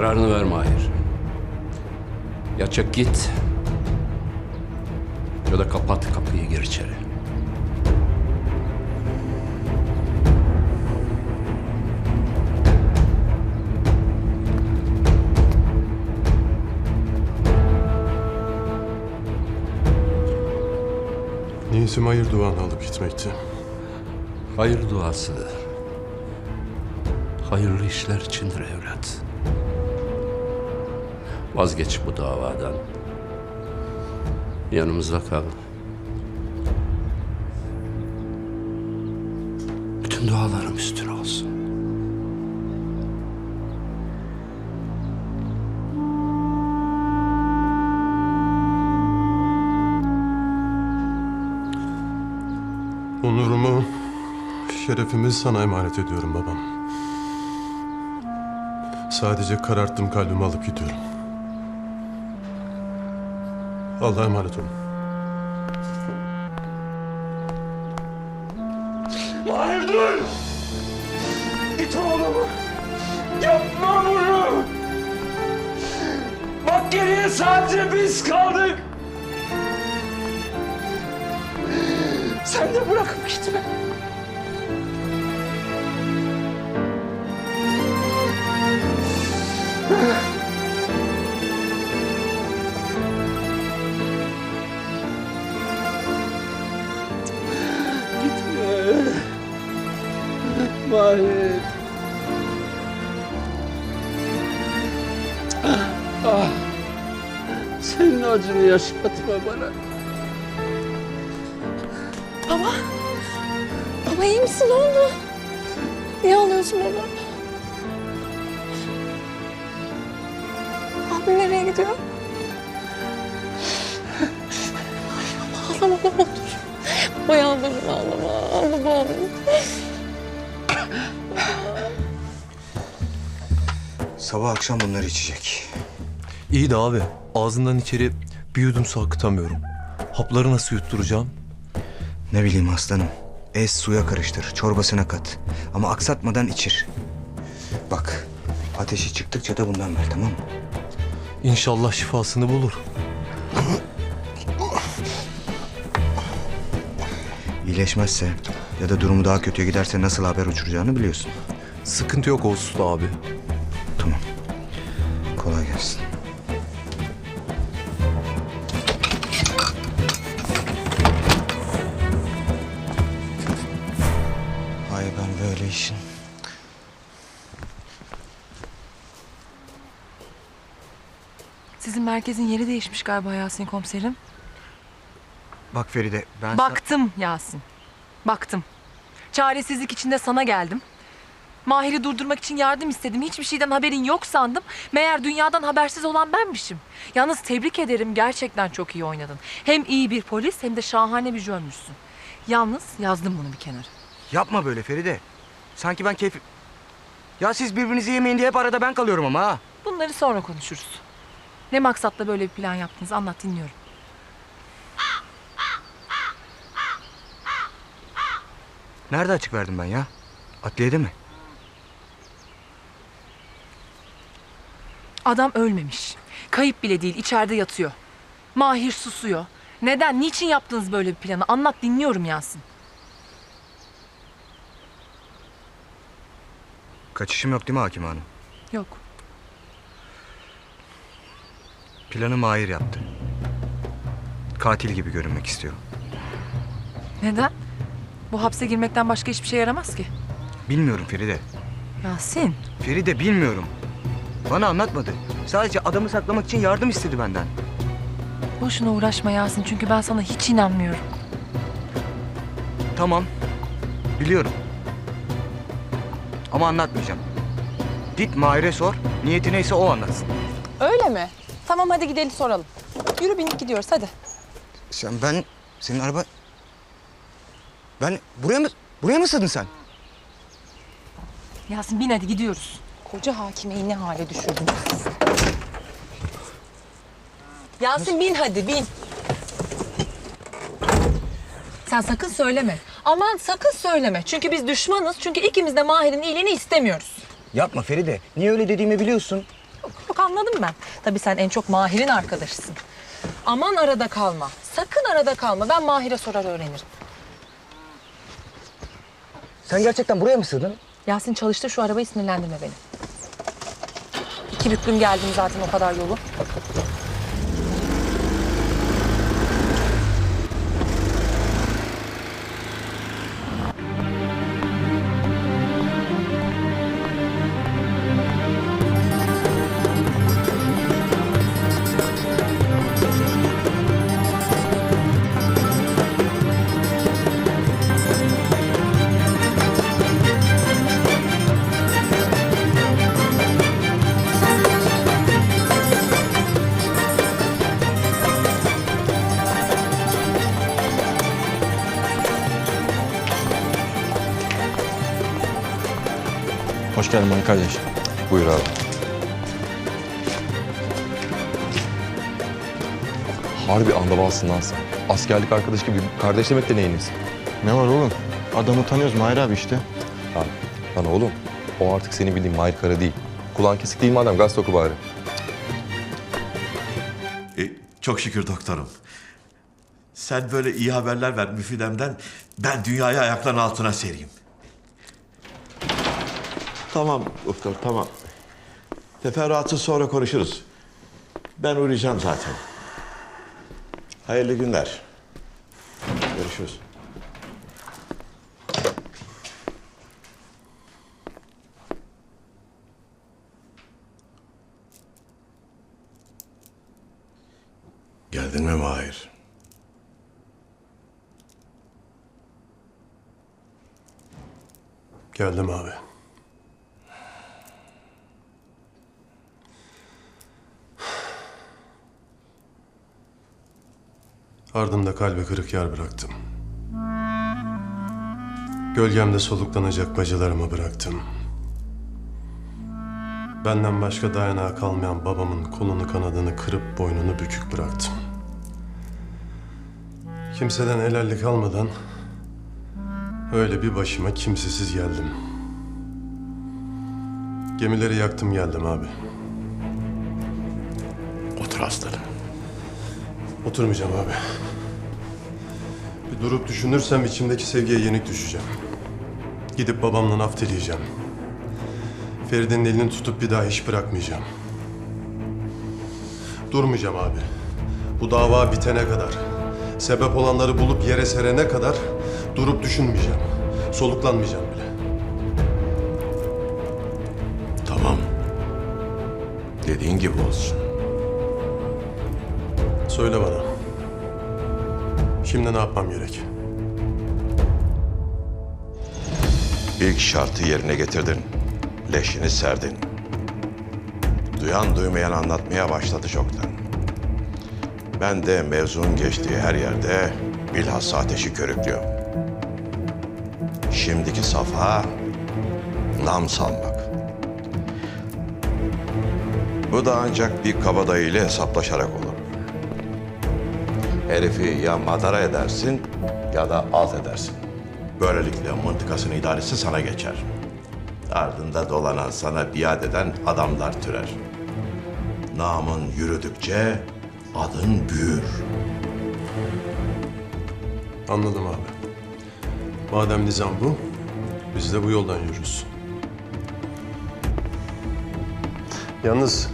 Kararını ver Mahir. Ya çek git. Ya da kapat kapıyı gir içeri. Niyetim hayır duanı alıp gitmekti. Hayır duasıdır. Hayırlı işler içindir evlat. Vazgeç bu davadan. Yanımızda kal. Bütün dualarım üstüne olsun. Onurumu, şerefimi sana emanet ediyorum babam. Sadece kararttım kalbimi alıp gidiyorum. Allah'a emanet olun. Hayır dur! Git oğlum! Yapma bunu! Bak geriye sadece biz kaldık! Sen de bırakıp. Gitme. Yaşatma bana. Baba. Baba iyi misin? Ne oldu? Niye ağlıyorsun baba? Abim nereye gidiyor? Ağlama ne olur. Baba yalvarırım ağlama. Babam. Sabah akşam bunları içecek. İyi de abi ağzından içeri bir yudum su akıtamıyorum. Hapları nasıl yutturacağım? Ne bileyim aslanım. Ez suya karıştır, çorbasına kat. Ama aksatmadan içir. Bak, ateşi çıktıkça da bundan ver tamam mı? İnşallah şifasını bulur. İyileşmezse ya da durumu daha kötüye giderse nasıl haber uçuracağını biliyorsun. Sıkıntı yok olsun abi. Merkezin yeri değişmiş galiba Yasin komiserim. Bak Feride ben Baktım Yasin. Baktım. Çaresizlik içinde sana geldim. Mahir'i durdurmak için yardım istedim. Hiçbir şeyden haberin yok sandım. Meğer dünyadan habersiz olan benmişim. Yalnız tebrik ederim. Gerçekten çok iyi oynadın. Hem iyi bir polis hem de şahane bir jönmüşsün. Yalnız yazdım bunu bir kenara. Yapma böyle Feride. Sanki ben keyif... Ya siz birbirinizi yemeyin diye hep arada ben kalıyorum ama ha. Bunları sonra konuşuruz. Ne maksatla böyle bir plan yaptınız anlat dinliyorum. Nerede açık verdim ben ya? Adliyede mi? Adam ölmemiş. Kayıp bile değil, içeride yatıyor. Mahir susuyor. Neden, niçin yaptınız böyle bir planı? Anlat, dinliyorum Yasin. Kaçışım yok değil mi Hakim Hanım? Yok. Planı Mahir yaptı. Katil gibi görünmek istiyor. Neden? Bu hapse girmekten başka hiçbir şey yaramaz ki. Bilmiyorum Feride. Yasin, Feride bilmiyorum. Bana anlatmadı. Sadece adamı saklamak için yardım istedi benden. boşuna uğraşma Yasin çünkü ben sana hiç inanmıyorum. Tamam. Biliyorum. Ama anlatmayacağım. Git Mahir'e sor. Niyeti neyse o anlatsın. Öyle mi? Tamam hadi gidelim soralım. Yürü binip gidiyoruz hadi. Sen ben... Senin araba... Ben... Buraya mı... Buraya mı sığdın sen? Yasin bin hadi gidiyoruz. Koca hakimeyi ne hale düşürdün siz? Yasin bin hadi bin. Sen sakın söyleme. Aman sakın söyleme. Çünkü biz düşmanız. Çünkü ikimiz de Mahir'in iyiliğini istemiyoruz. Yapma Feride. Niye öyle dediğimi biliyorsun. Yok anladım ben. Tabii sen en çok Mahir'in arkadaşısın. Aman arada kalma. Sakın arada kalma. Ben Mahir'e sorar öğrenirim. Sen gerçekten buraya mı sığdın? Yasin çalıştır şu arabayı sinirlendirme beni. İki büklüm geldim zaten o kadar yolu. Hoş geldin Mani kardeş. Buyur abi. Harbi andavalsın lan sen. Askerlik arkadaş gibi kardeş demek de neyiniz? Ne var oğlum? Adamı tanıyoruz Mahir abi işte. Lan, lan oğlum o artık senin bildiğin Mahir Kara değil. Kulağın kesik değil madem gaz oku bari. E, çok şükür doktorum. Sen böyle iyi haberler ver müfidemden. Ben dünyayı ayakların altına sereyim. Tamam doktor tamam. Teferruatı sonra konuşuruz. Ben uğrayacağım zaten. Hayırlı günler. Görüşürüz. Geldin mi Mahir? Geldim abi. Ardımda kalbe kırık yer bıraktım. Gölgemde soluklanacak bacılarımı bıraktım. Benden başka dayanağı kalmayan babamın kolunu kanadını kırıp boynunu bükük bıraktım. Kimseden helallik almadan öyle bir başıma kimsesiz geldim. Gemileri yaktım geldim abi. Otur aslanım. Oturmayacağım abi. Durup düşünürsem içimdeki sevgiye yenik düşeceğim. Gidip babamla af dileyeceğim. Feride'nin elini tutup bir daha hiç bırakmayacağım. Durmayacağım abi. Bu dava bitene kadar, sebep olanları bulup yere serene kadar durup düşünmeyeceğim. Soluklanmayacağım bile. Tamam. Dediğin gibi olsun. Söyle bana. Şimdi ne yapmam gerek? İlk şartı yerine getirdin. Leşini serdin. Duyan duymayan anlatmaya başladı çoktan. Ben de mevzunun geçtiği her yerde bilhassa ateşi körüklüyorum. Şimdiki safha nam salmak. Bu da ancak bir kabadayı ile hesaplaşarak olur. Herifi ya madara edersin ya da alt edersin. Böylelikle mıntıkasının idaresi sana geçer. Ardında dolanan sana biat eden adamlar türer. Namın yürüdükçe adın büyür. Anladım abi. Madem nizam bu, biz de bu yoldan yürürüz. Yalnız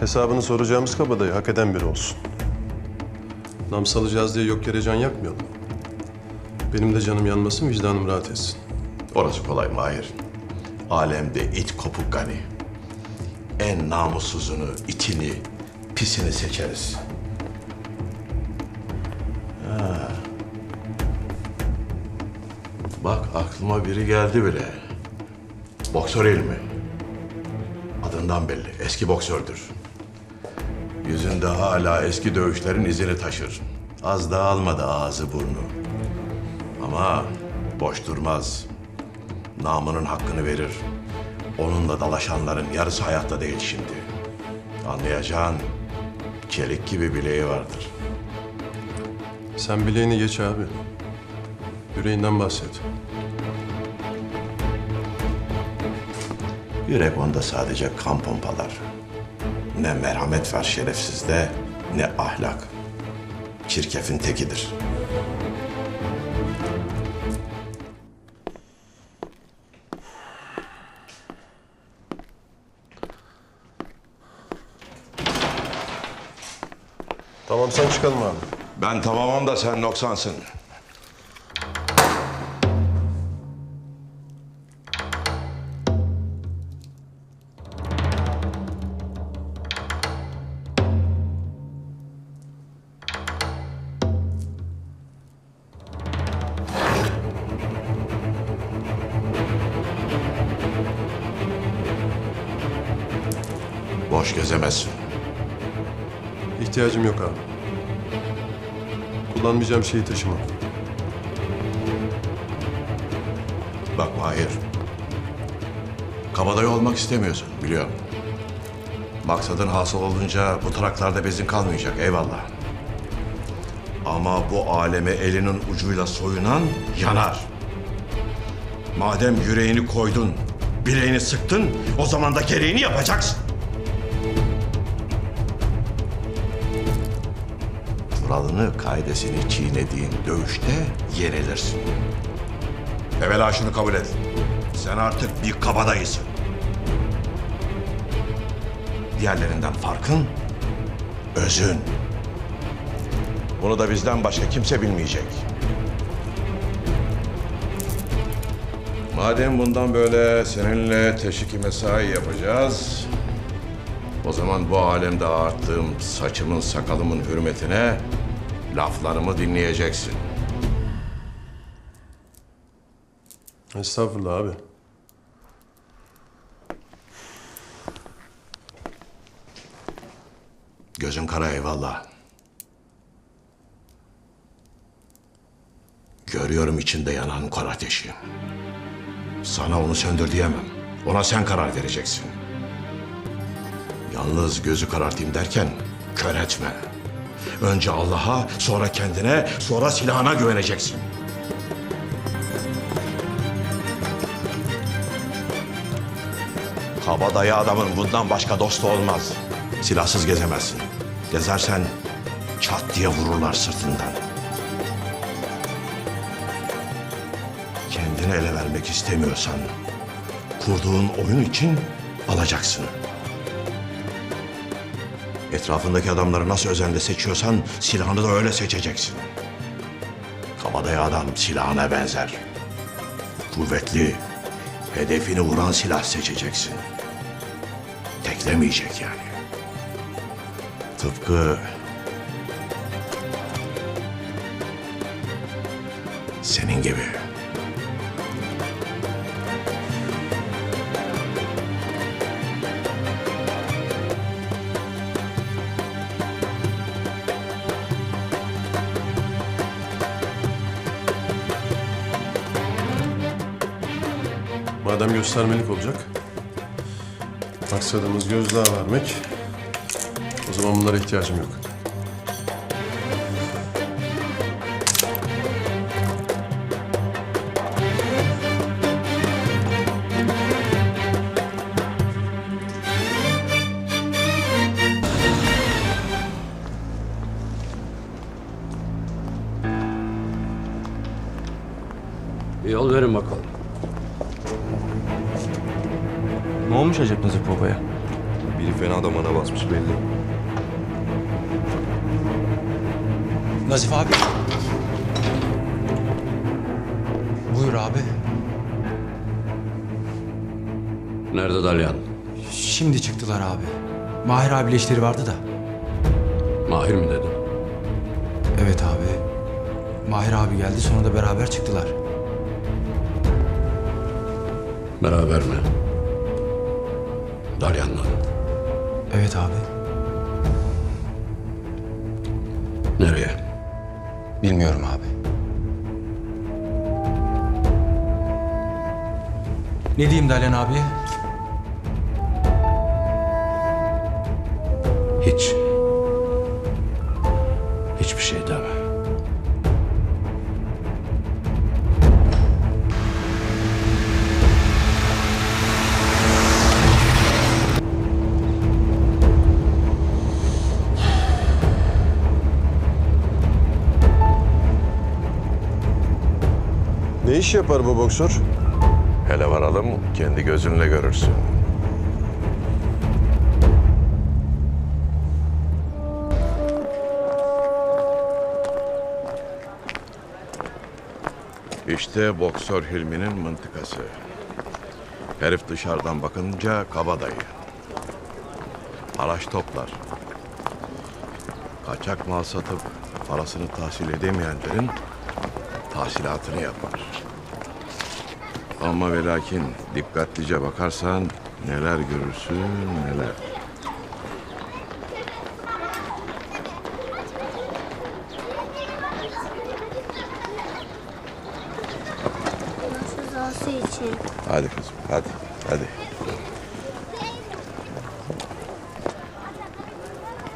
hesabını soracağımız kabadayı hak eden biri olsun. Nam salacağız diye yok yere can yakmayalım. Benim de canım yanmasın, vicdanım rahat etsin. Orası kolay Mahir. Alemde it kopuk gani. En namussuzunu, itini, pisini seçeriz. Ha. Bak aklıma biri geldi bile. Boksör ilmi. Adından belli. Eski boksördür. Yüzünde hala eski dövüşlerin izini taşır. Az da almadı ağzı burnu. Ama boş durmaz. Namının hakkını verir. Onunla dalaşanların yarısı hayatta değil şimdi. Anlayacağın çelik gibi bileği vardır. Sen bileğini geç abi. Yüreğinden bahset. Yürek onda sadece kan pompalar. Ne merhamet var şerefsizde, ne ahlak. Çirkefin tekidir. Tamam sen çıkalım abi. Ben tamamım da sen noksansın. Şeyi taşımam. Bak Mahir. Kabadayı olmak istemiyorsun biliyorum. Maksadın hasıl olunca bu taraklarda bezin kalmayacak eyvallah. Ama bu aleme elinin ucuyla soyunan yanar. Madem yüreğini koydun, bileğini sıktın, o zaman da gereğini yapacaksın. Kuralını, kaidesini çiğnediğin dövüşte yenilirsin. Evvela şunu kabul et. Sen artık bir kabadayısın. Diğerlerinden farkın özün. Bunu da bizden başka kimse bilmeyecek. Madem bundan böyle seninle teşviki mesai yapacağız... ...o zaman bu alemde arttığım saçımın sakalımın hürmetine... ...laflarımı dinleyeceksin. Estağfurullah abi. Gözün kara eyvallah. Görüyorum içinde yanan kor ateşi. Sana onu söndür diyemem. Ona sen karar vereceksin. Yalnız gözü karartayım derken kör etme. Önce Allah'a, sonra kendine, sonra silahına güveneceksin. Kabadayı adamın bundan başka dostu olmaz. Silahsız gezemezsin. Gezersen çat diye vururlar sırtından. Kendini ele vermek istemiyorsan kurduğun oyun için alacaksın. Etrafındaki adamları nasıl özenle seçiyorsan silahını da öyle seçeceksin. Kabadayı adam silahına benzer. Kuvvetli, hedefini vuran silah seçeceksin. Teklemeyecek yani. Tıpkı senin gibi. Madem göstermelik olacak. Maksadımız gözdağı vermek. O zaman bunlara ihtiyacım yok. Abi. Buyur abi. Nerede Dalyan? Şimdi çıktılar abi. Mahir abiyle işleri vardı da. Mahir mi dedin? Evet abi. Mahir abi geldi sonra da beraber çıktılar. Beraber mi? Dalyan'la. Evet abi. Bilmiyorum abi. Ne diyeyim Dalyan abiye? Hiç. Hiçbir şey deme. İş yapar bu boksör? Hele varalım kendi gözünle görürsün. İşte boksör Hilmi'nin mıntıkası. Herif dışarıdan bakınca kabadayı. Haraç toplar. Kaçak mal satıp parasını tahsil edemeyenlerin tahsilatını yapar. Ama ve lakin dikkatlice bakarsan neler görürsün neler. için. Hadi kızım hadi hadi.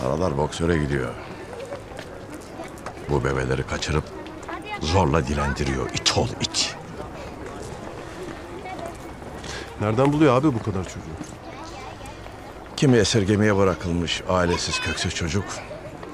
Paralar boksöre gidiyor. Bu bebeleri kaçırıp zorla dilendiriyor. İç ol iç. Nereden buluyor abi bu kadar çocuğu? Kimi esirgemeye bırakılmış ailesiz köksüz çocuk,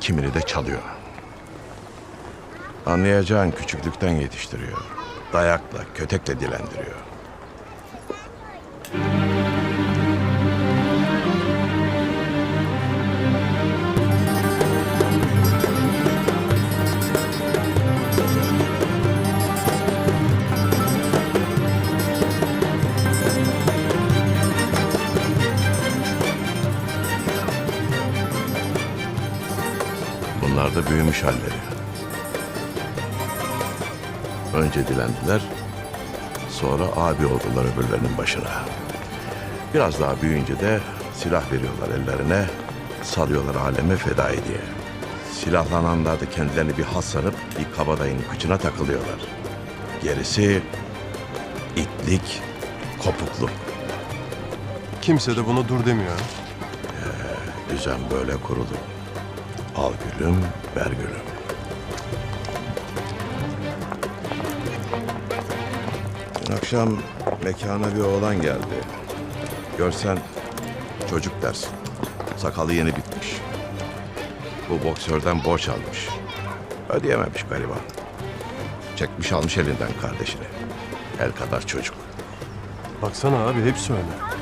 kimini de çalıyor. Anlayacağın küçüklükten yetiştiriyor. Dayakla, kötekle dilendiriyor. Da büyümüş halleri. Önce dilendiler, sonra abi oldular öbürlerinin başına. Biraz daha büyüyünce de silah veriyorlar ellerine, salıyorlar aleme fedai diye. Silahlananlar da kendilerini bir has sanıp bir kabadayının kıçına takılıyorlar. Gerisi itlik, kopukluk. Kimse de buna dur demiyor. ha. Düzen böyle kurulu. Al gülüm, ver gülüm. Dün akşam mekana bir oğlan geldi. Görsen çocuk dersin. Sakalı yeni bitmiş. Bu boksörden borç almış. Ödeyememiş gariban. Çekmiş almış elinden kardeşini. El kadar çocuk. Baksana abi hepsi öyle.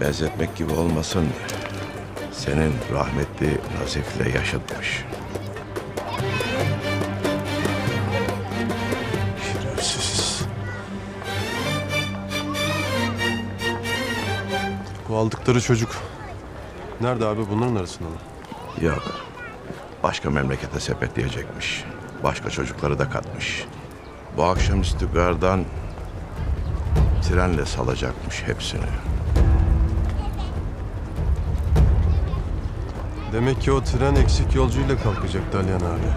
benzetmek gibi olmasın. Senin rahmetli Nazif'le yaşatmış. Şerefsiz. Bu aldıkları çocuk. Nerede abi bunların arasında mı? Yok. Başka memlekete sepetleyecekmiş. Başka çocukları da katmış. Bu akşamüstü gardan trenle salacakmış hepsini. Demek ki o tren eksik yolcuyla kalkacak Dalyan abi.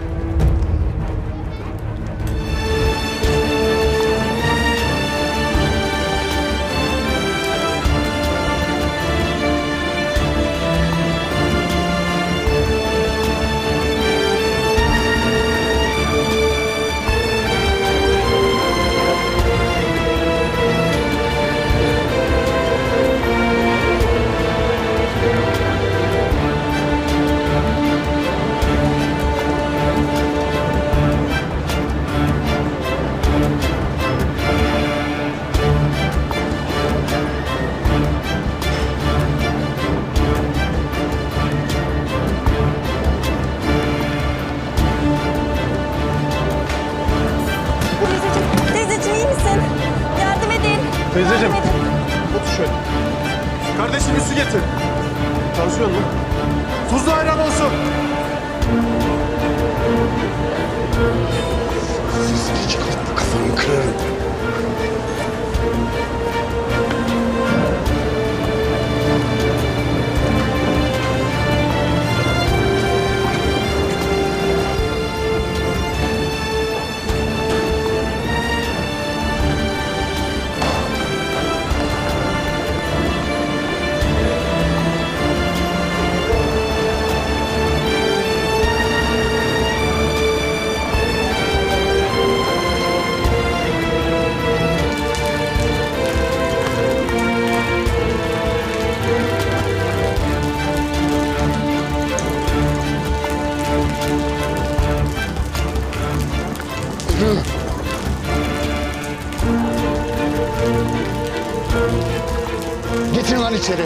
Geçin lan içeri.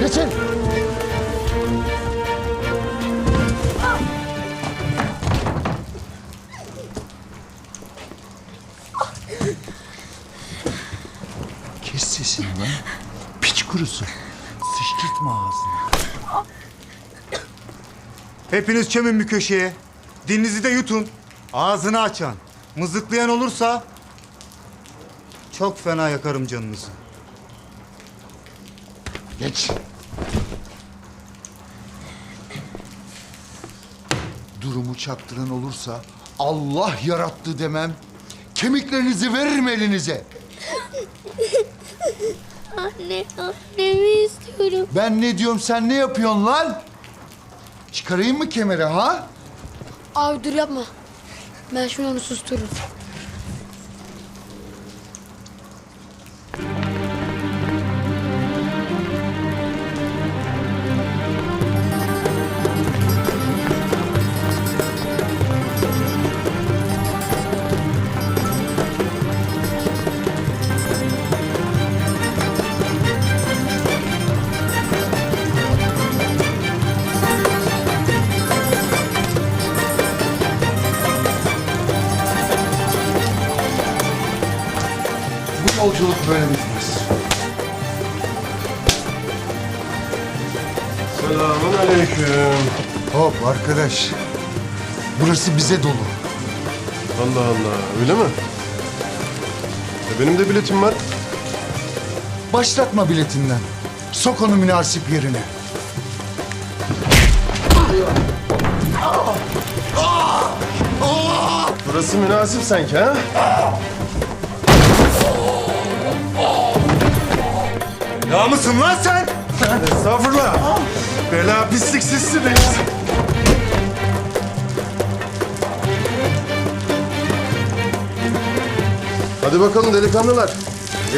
Geçin. Kes sesini lan. Piç kurusu. Sıçtırtma ağzını. Hepiniz çemin bir köşeye. Dilinizi de yutun. Ağzını açan, mızıklayan olursa çok fena yakarım canınızı. Geç. Durumu çaktıran olursa Allah yarattı demem. Kemiklerinizi veririm elinize. Anne, annemi istiyorum. Ben ne diyorum sen ne yapıyorsun lan? Çıkarayım mı kemeri ha? Abi dur yapma. Ben şimdi onu sustururum. Yolculuk böyle bitmez. Selamun aleyküm. Hop arkadaş. Burası bize dolu. Allah Allah öyle mi? E benim de biletim var. Başlatma biletinden. Sok onu münasip yerine. Burası münasip sanki ha? Ya mısın lan sen? Estağfurullah. Bela pislik sizsiniz. Hadi bakalım delikanlılar.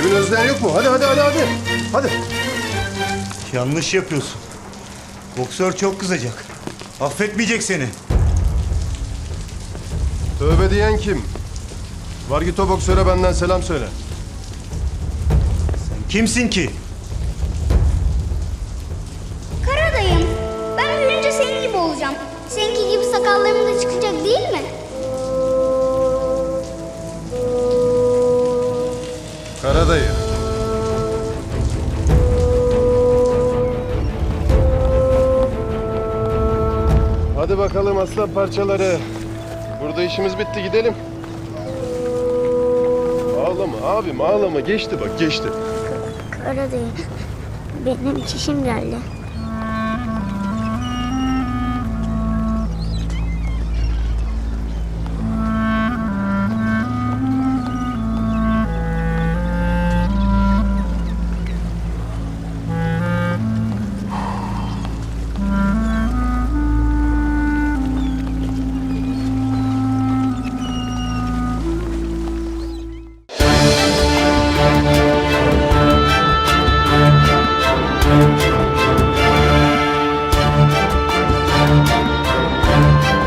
Evin özleyen yok mu? Hadi hadi hadi hadi. Hadi. Yanlış yapıyorsun. Boksör çok kızacak. Affetmeyecek seni. Tövbe diyen kim? Var git o boksöre benden selam söyle. Kimsin ki? Bakalım aslan parçaları. Burada işimiz bitti gidelim. Ağlama abim ağlama geçti bak geçti. Karadayım. Benim çişim geldi.